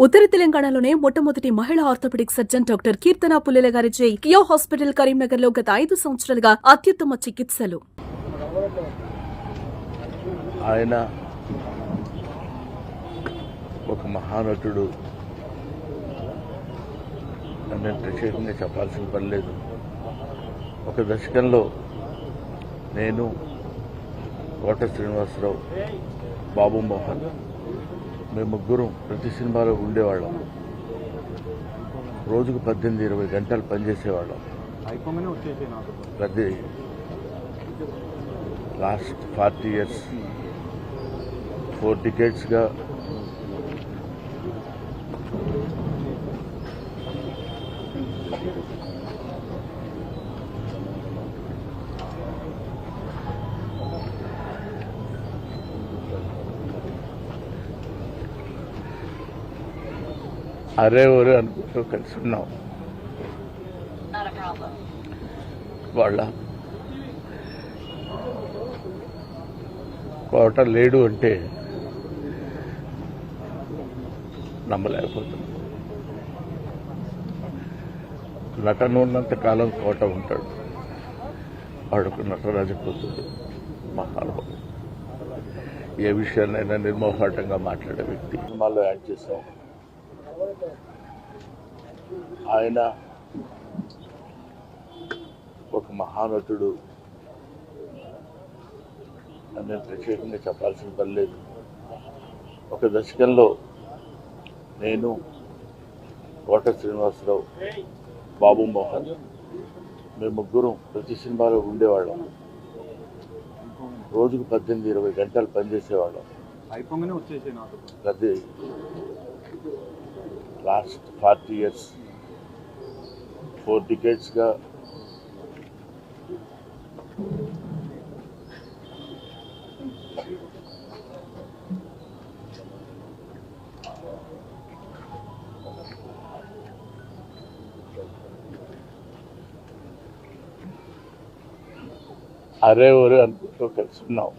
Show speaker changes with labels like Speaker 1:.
Speaker 1: ఉత్తర తెలంగాణలోనే మొట్టమొదటి మహిళా orthopaedic surgeon doctor Keerthana Pullela గారిచే కియో హాస్పిటల్ కరీంనగర్లో గత ఐదు సంవత్సరాలుగా అత్యుత్తమ చికిత్సలు.
Speaker 2: ఆయన ఒక మహానటుడు. అని ప్రత్యేకంగా చెప్పాల్సిన పని లేదు. ఒక దశకంలో నేను కోట శ్రీనివాసరావు బాబు మోహన్ మేము ముగ్గురం ప్రతి సినిమాలో ఉండేవాళ్ళం. రోజుకు పద్దెనిమిది ఇరవై గంటలు పనిచేసేవాళ్ళం. ప్రతి లాస్ట్ ఫార్టీ ఇయర్స్ ఫోర్ డికేట్స్గా అరే ఒరే అనుకుంటూ కలిసి ఉన్నాం. వాళ్ళ కోట లేడు అంటే నమ్మలేకపోతుంది నటన ఉన్నంత కాలం కోట ఉంటాడు. వాడుకు నటరాజు కూతురు మహానుభావుడు. ఏ విషయాన్నైనా నిర్మోహాటంగా మాట్లాడే వ్యక్తి. సినిమాలో యాడ్ చేశాం ఆయన ఒక మహానటుడు. నేను ప్రత్యేకంగా చెప్పాల్సిన పని లేదు. ఒక దశకంలో నేను కోట శ్రీనివాసరావు బాబు మోహన్ మేము ముగ్గురం ప్రతి సినిమాలో ఉండేవాళ్ళం. రోజుకు పద్దెనిమిది ఇరవై గంటలు పనిచేసేవాళ్ళం.
Speaker 3: అయిపోగానే వచ్చేసి నాకు.
Speaker 2: ప్రతి లాస్ట్ ఫార్టీ ఇయర్స్ ఫోర్ డికేట్స్గా అరే ఒరే అనుకుంటూ కలిసి ఉన్నాం